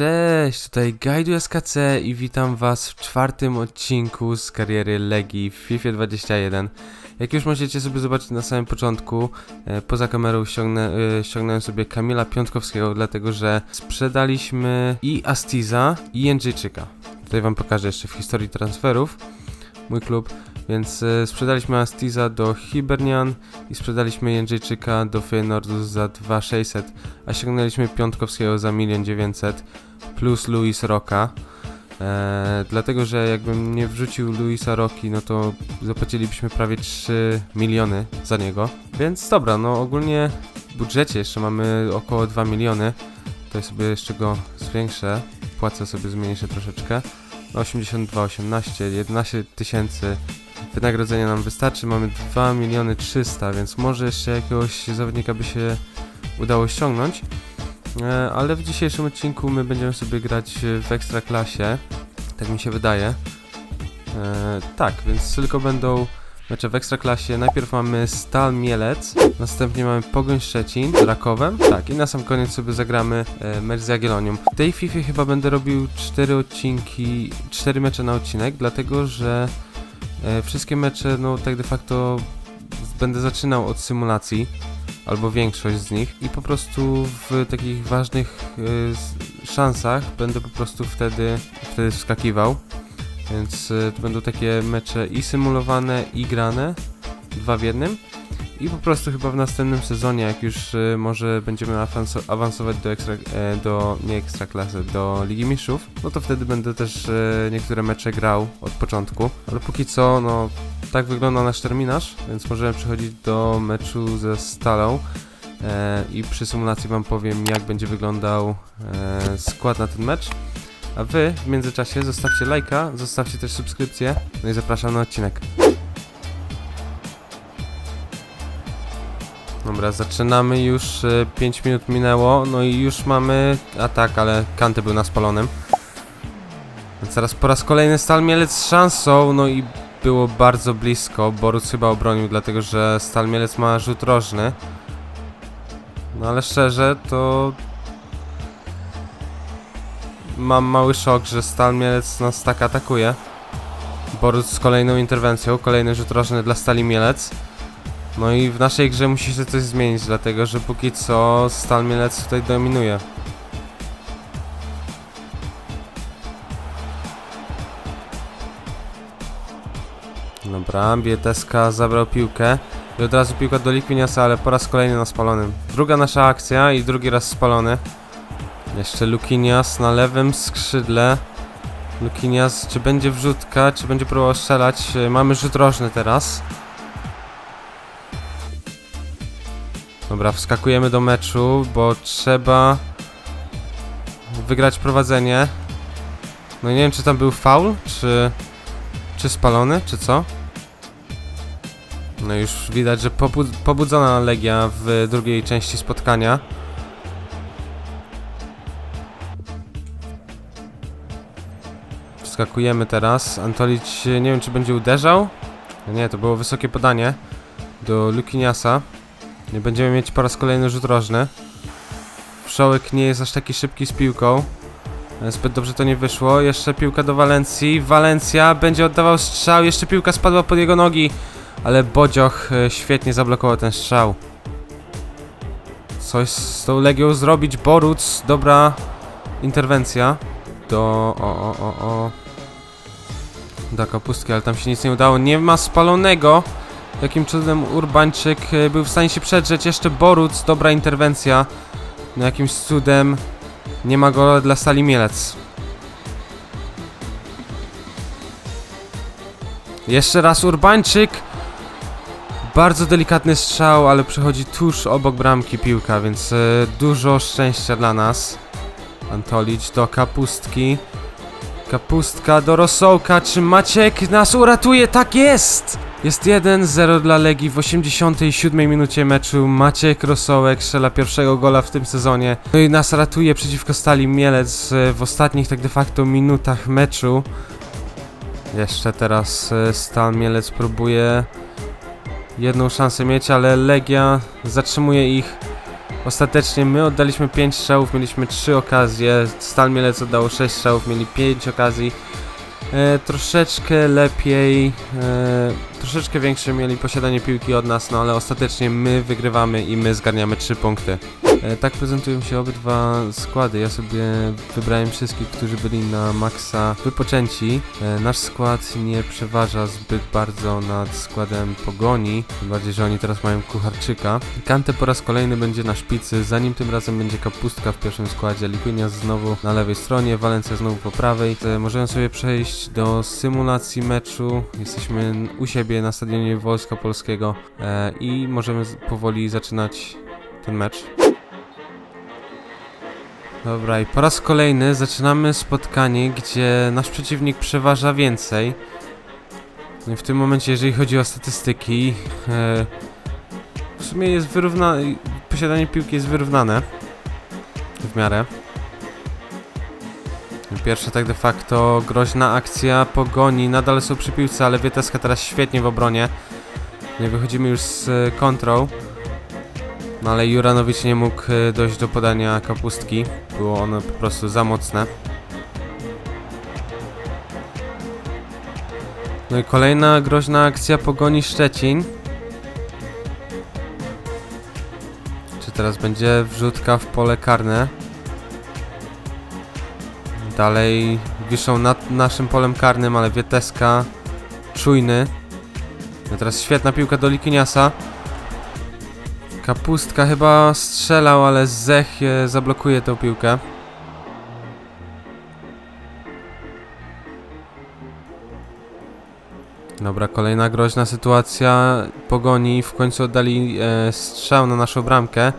Cześć, tutaj Gajdu SKC i witam was w czwartym odcinku z kariery Legii w FIFA 21. Jak już możecie sobie zobaczyć na samym początku, e, poza kamerą ściągnę, e, ściągnąłem sobie Kamila Piątkowskiego, dlatego że sprzedaliśmy i Astiza i Jędrzejczyka. Tutaj wam pokażę jeszcze w historii transferów mój klub, więc e, sprzedaliśmy Astiza do Hibernian i sprzedaliśmy Jędrzejczyka do Feyenoordu za 2600, a ściągnęliśmy Piątkowskiego za 1 900 plus Luis Roka. E, dlatego, że jakbym nie wrzucił Luisa Roki, no to zapłacilibyśmy prawie 3 miliony za niego. Więc dobra, no ogólnie w budżecie jeszcze mamy około 2 miliony. To sobie jeszcze go zwiększę. Płacę sobie zmniejszę troszeczkę. No 82, 18, 11 tysięcy wynagrodzenia nam wystarczy. Mamy 2 miliony 300, więc może jeszcze jakiegoś zawodnika by się udało ściągnąć. E, ale w dzisiejszym odcinku my będziemy sobie grać w ekstraklasie. Tak mi się wydaje. E, tak, więc tylko będą mecze w ekstraklasie. Najpierw mamy Stal Mielec, następnie mamy Pogoń Szczecin z Rakowem. Tak, i na sam koniec sobie zagramy e, mecz z Jagiellonią. W tej FIFA chyba będę robił 4 odcinki, 4 mecze na odcinek, dlatego że wszystkie mecze, no tak de facto będę zaczynał od symulacji albo większość z nich i po prostu w takich ważnych s- szansach będę po prostu wtedy, wtedy wskakiwał. Więc y, to będą takie mecze i symulowane, i grane, dwa w jednym. I po prostu chyba w następnym sezonie, jak już y, może będziemy awanso- awansować do, ekstra, e, do nie ekstra klasy, do Ligi Mistrzów, no to wtedy będę też e, niektóre mecze grał od początku. Ale póki co, no tak wygląda nasz terminarz, więc możemy przechodzić do meczu ze Stalą. E, I przy symulacji Wam powiem, jak będzie wyglądał e, skład na ten mecz. A Wy w międzyczasie zostawcie lajka, zostawcie też subskrypcję, no i zapraszam na odcinek. Dobra, zaczynamy już, e, 5 minut minęło, no i już mamy atak, ale Kanty był na spalonym. Więc teraz po raz kolejny Stal Mielec z szansą, no i było bardzo blisko. Boruc chyba obronił, dlatego że Stal Mielec ma rzut rożny. No ale szczerze, to mam mały szok, że Stal Mielec nas tak atakuje. Boruc z kolejną interwencją, kolejny rzut rożny dla Stali Mielec. No i w naszej grze musi się coś zmienić, dlatego że póki co Stal Mielec tutaj dominuje. Dobra, Bieteska zabrał piłkę i od razu piłka do Likwiniasa, ale po raz kolejny na spalonym. Druga nasza akcja i drugi raz spalony. Jeszcze Lukinias na lewym skrzydle. Lukinias, czy będzie wrzutka, czy będzie próbował strzelać? Mamy rzut rożny teraz. Dobra, wskakujemy do meczu, bo trzeba wygrać prowadzenie. No nie wiem, czy tam był faul, czy... Czy spalony, czy co? No już widać, że pobud pobudzona Legia w drugiej części spotkania. Wskakujemy teraz. Antolić nie wiem, czy będzie uderzał. Nie, to było wysokie podanie do Lukiniasa. Nie będziemy mieć po raz kolejny rzut rożny. Wszołek nie jest aż taki szybki z piłką. Zbyt dobrze to nie wyszło. Jeszcze piłka do Walencji. Walencja będzie oddawał strzał. Jeszcze piłka spadła pod jego nogi. Ale Bodzioch e, świetnie zablokował ten strzał. Coś z tą Legią zrobić. Boruc. Dobra interwencja. Do... O, o, o, o. Do kapustki, ale tam się nic nie udało. Nie ma spalonego. Jakim cudem Urbańczyk e, był w stanie się przedrzeć. Jeszcze Boruc. Dobra interwencja. No jakimś cudem nie ma gola dla Stali Mielec. Jeszcze raz Urbańczyk. Bardzo delikatny strzał, ale przechodzi tuż obok bramki piłka, więc e, dużo szczęścia dla nas. Antolić do Kapustki. Kapustka do Rosołka. Czy Maciek nas uratuje? Tak jest! Jest 1-0 dla Legii w 87 minucie meczu. Maciek Rosołek strzela pierwszego gola w tym sezonie. No i nas ratuje przeciwko Stali Mielec e, w ostatnich tak de facto minutach meczu. Jeszcze teraz e, Stal Mielec próbuje jedną szansę mieć, ale Legia zatrzymuje ich Ostatecznie my oddaliśmy 5 strzałów, mieliśmy 3 okazje, Stal Mielec oddało 6 strzałów, mieli 5 okazji. E, troszeczkę lepiej, e, troszeczkę większe mieli posiadanie piłki od nas, no ale ostatecznie my wygrywamy i my zgarniamy 3 punkty. E, tak prezentują się obydwa składy. Ja sobie wybrałem wszystkich, którzy byli na maksa wypoczęci. E, nasz skład nie przeważa zbyt bardzo nad składem Pogoni, tym bardziej, że oni teraz mają Kucharczyka. Kante po raz kolejny będzie na szpicy, zanim tym razem będzie Kapustka w pierwszym składzie, Likuinias znowu na lewej stronie, Walencja znowu po prawej. E, możemy sobie przejść do symulacji meczu. Jesteśmy u siebie na stadionie Wojska Polskiego e, i możemy powoli zaczynać ten mecz. Dobra, i po raz kolejny zaczynamy spotkanie, gdzie nasz przeciwnik przeważa więcej. No w tym momencie, jeżeli chodzi o statystyki, e, w sumie jest wyrównane, posiadanie piłki jest wyrównane w miarę. Pierwsza tak de facto groźna akcja pogoni, nadal są przy piłce, ale Wieteska teraz świetnie w obronie. Nie wychodzimy już z e, kontrą. No ale Juranowicz nie mógł e, dojść do podania kapustki. Było ono po prostu za mocne. No i kolejna groźna akcja pogoni Szczecin. Czy teraz będzie wrzutka w pole karne? Dalej wiszą nad naszym polem karnym, ale Wieteska czujny. No teraz świetna piłka do Likiniasa. Kapustka chyba strzelał, ale Zech e, zablokuje tę piłkę. Dobra, kolejna groźna sytuacja. Pogoni w końcu oddali e, strzał na naszą bramkę.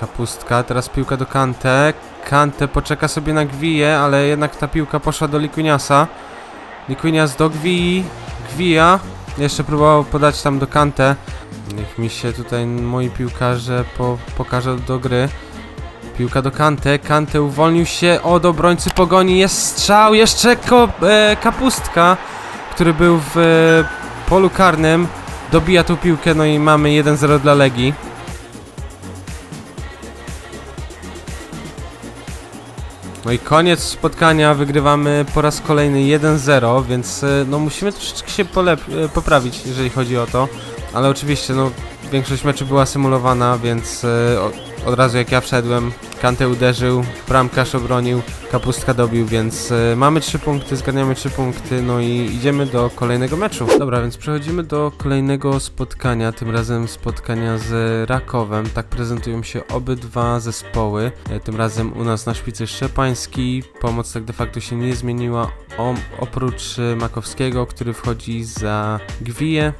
Kapustka, teraz piłka do Kante. Kante poczeka sobie na Gwiję, ale jednak ta piłka poszła do Likuiniasa. Likuinias do Gwii. Gwija. Jeszcze próbował podać tam do Kante. Niech mi się tutaj moi piłkarze po, pokażą do gry. Piłka do Kante. Kante uwolnił się od obrońcy pogoni. Jest strzał. Jeszcze ko, e, kapustka, który był w e, polu karnym. Dobija tą piłkę, no i mamy 1-0 dla Legii. No i koniec spotkania, wygrywamy po raz kolejny 1-0, więc e, no musimy troszeczkę się e, poprawić, jeżeli chodzi o to. Ale oczywiście, no większość meczu była symulowana, więc e, od razu jak ja wszedłem, Kante uderzył, bramkarz obronił, Kapustka dobił, więc e, mamy 3 punkty, zgarniamy 3 punkty, no i idziemy do kolejnego meczu. Dobra, więc przechodzimy do kolejnego spotkania, tym razem spotkania z Rakowem. Tak prezentują się obydwa zespoły. E, Tym razem u nas na szpicy Szczepański. Pomoc tak de facto się nie zmieniła, o, oprócz Makowskiego, który wchodzi za Gwiję.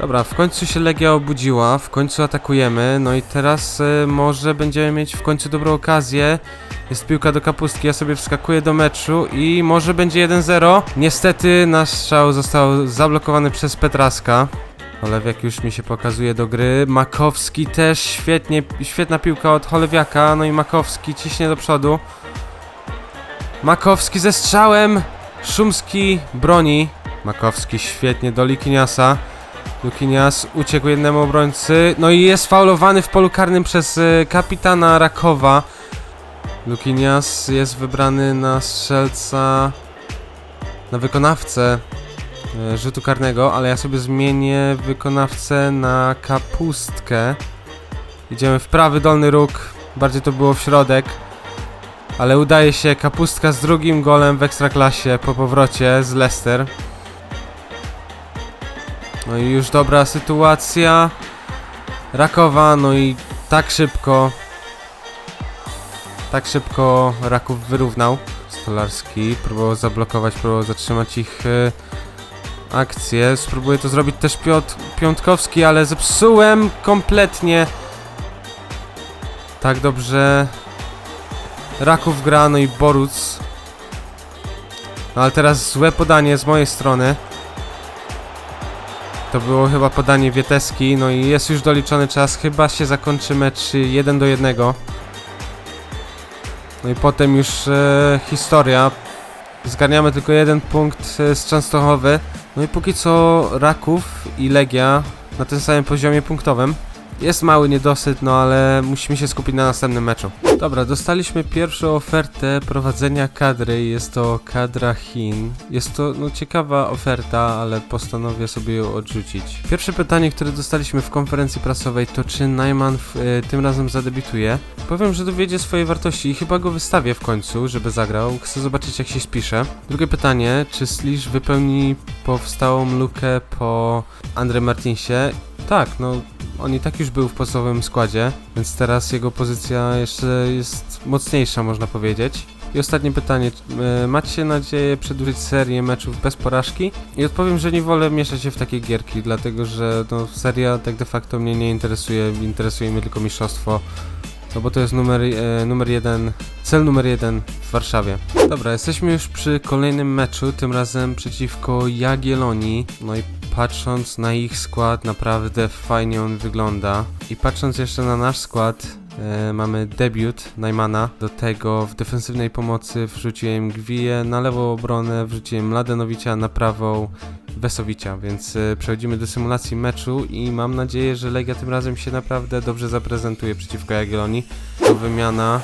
Dobra, w końcu się Legia obudziła, w końcu atakujemy, no i teraz y, może będziemy mieć w końcu dobrą okazję. Jest piłka do kapustki, ja sobie wskakuję do meczu i może będzie 1-0. Niestety nasz strzał został zablokowany przez Petraska. Olewiak już mi się pokazuje do gry. Makowski też świetnie, świetna piłka od Cholewiaka, no i Makowski ciśnie do przodu. Makowski ze strzałem! Szumski broni. Makowski świetnie do Likiniasa. Lukinias uciekł jednemu obrońcy. No i jest faulowany w polu karnym przez y, kapitana Rakowa. Lukinias jest wybrany na strzelca, na wykonawcę y, rzutu karnego, ale ja sobie zmienię wykonawcę na kapustkę. Idziemy w prawy dolny róg, bardziej to było w środek. Ale udaje się kapustka z drugim golem w ekstraklasie po powrocie z Leicester. No i już dobra sytuacja. Rakowa, no i tak szybko. Tak szybko Raków wyrównał. Stolarski próbował zablokować, próbował zatrzymać ich e, akcję. Spróbuję to zrobić też Piotr Piątkowski, ale zepsułem kompletnie. Tak dobrze. Raków gra, no i Boruc. No ale teraz złe podanie z mojej strony. To było chyba podanie Wieteski, no i jest już doliczony czas, chyba się zakończy mecz 1 do 1. No i potem już e, historia. Zgarniamy tylko jeden punkt e, z Częstochowy. No i póki co Raków i Legia na tym samym poziomie punktowym. Jest mały niedosyt, no ale musimy się skupić na następnym meczu. Dobra, dostaliśmy pierwszą ofertę prowadzenia kadry. Jest to kadra Chin. Jest to no, ciekawa oferta, ale postanowię sobie ją odrzucić. Pierwsze pytanie, które dostaliśmy w konferencji prasowej to czy Najman y, tym razem zadebiutuje. Powiem, że dowiedzie swojej wartości i chyba go wystawię w końcu, żeby zagrał. Chcę zobaczyć jak się spisze. Drugie pytanie, czy Slish wypełni powstałą lukę po Andre Martinsie? Tak, no on i tak już był w podstawowym składzie, więc teraz jego pozycja jeszcze jest mocniejsza, można powiedzieć. I ostatnie pytanie, e, macie nadzieję przedłużyć serię meczów bez porażki? I odpowiem, że nie wolę mieszać się w takie gierki, dlatego że no, seria tak de facto mnie nie interesuje, interesuje mnie tylko mistrzostwo. No bo to jest numer, e, numer jeden, cel numer jeden w Warszawie. Dobra, jesteśmy już przy kolejnym meczu, tym razem przeciwko Jagiellonii. No i patrząc na ich skład, naprawdę fajnie on wygląda. I patrząc jeszcze na nasz skład, e, mamy debiut Najmana. Do tego w defensywnej pomocy wrzuciłem Gwiję, na lewą obronę wrzuciłem Mladenowicza, na prawą Wesowicia, więc e, przechodzimy do symulacji meczu i mam nadzieję, że Legia tym razem się naprawdę dobrze zaprezentuje przeciwko Jagiellonii. To wymiana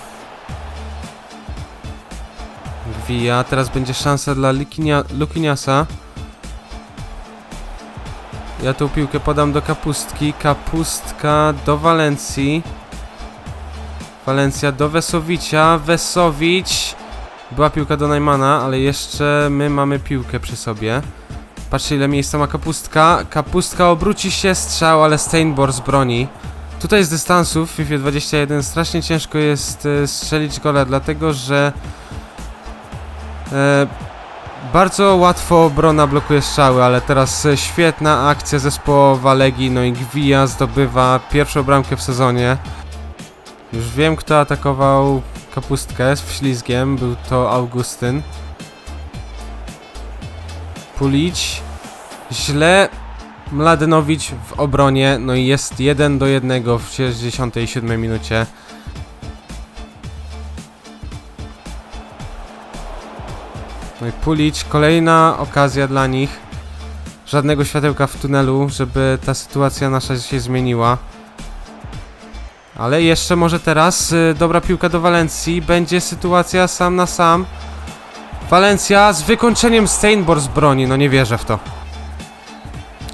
Gwija, teraz będzie szansa dla Lukiniasa. Ja tą piłkę podam do Kapustki. Kapustka do Walencji. Walencja do Wesowicia. Wesowicz. Była piłka do Najmana, ale jeszcze my mamy piłkę przy sobie. Patrzcie ile miejsca ma Kapustka. Kapustka obróci się, strzał, ale Steinbor broni. Tutaj z dystansu w FIFA 21 strasznie ciężko jest e, strzelić gola, dlatego że e, bardzo łatwo obrona blokuje strzały, ale teraz e, świetna akcja zespołowa Legii, no i Gwija zdobywa pierwszą bramkę w sezonie. Już wiem kto atakował Kapustkę z wślizgiem, był to Augustyn. Pulić. Źle Mladenowicz w obronie, no i jest 1 do 1 w 67 minucie. No i Pulić, kolejna okazja dla nich. Żadnego światełka w tunelu, żeby ta sytuacja nasza się zmieniła. Ale jeszcze może teraz y, dobra piłka do Walencji. Będzie sytuacja sam na sam. Walencja z wykończeniem Steinbor z broni. No nie wierzę w to.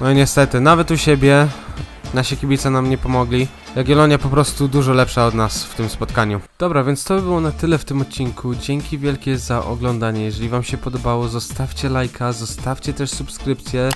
No i niestety, nawet u siebie nasi kibice nam nie pomogli. Jagiellonia po prostu dużo lepsza od nas w tym spotkaniu. Dobra, więc to by było na tyle w tym odcinku. Dzięki wielkie za oglądanie. Jeżeli wam się podobało, zostawcie lajka, zostawcie też subskrypcję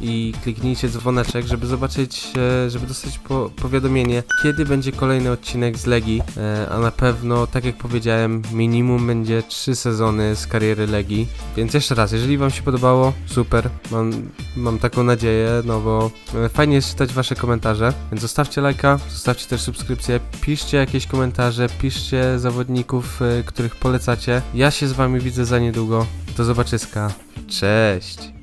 i kliknijcie dzwoneczek, żeby zobaczyć, e, żeby dostać po, powiadomienie, kiedy będzie kolejny odcinek z Legii. E, a na pewno, tak jak powiedziałem, minimum będzie 3 sezony z kariery Legii. Więc jeszcze raz, jeżeli wam się podobało, super. Mam, mam taką nadzieję, no bo e, fajnie jest czytać wasze komentarze. Więc zostawcie lajka, zostawcie też subskrypcję, piszcie jakieś komentarze, piszcie zawodników, których polecacie. Ja się z wami widzę za niedługo. Do zobaczyska. Cześć!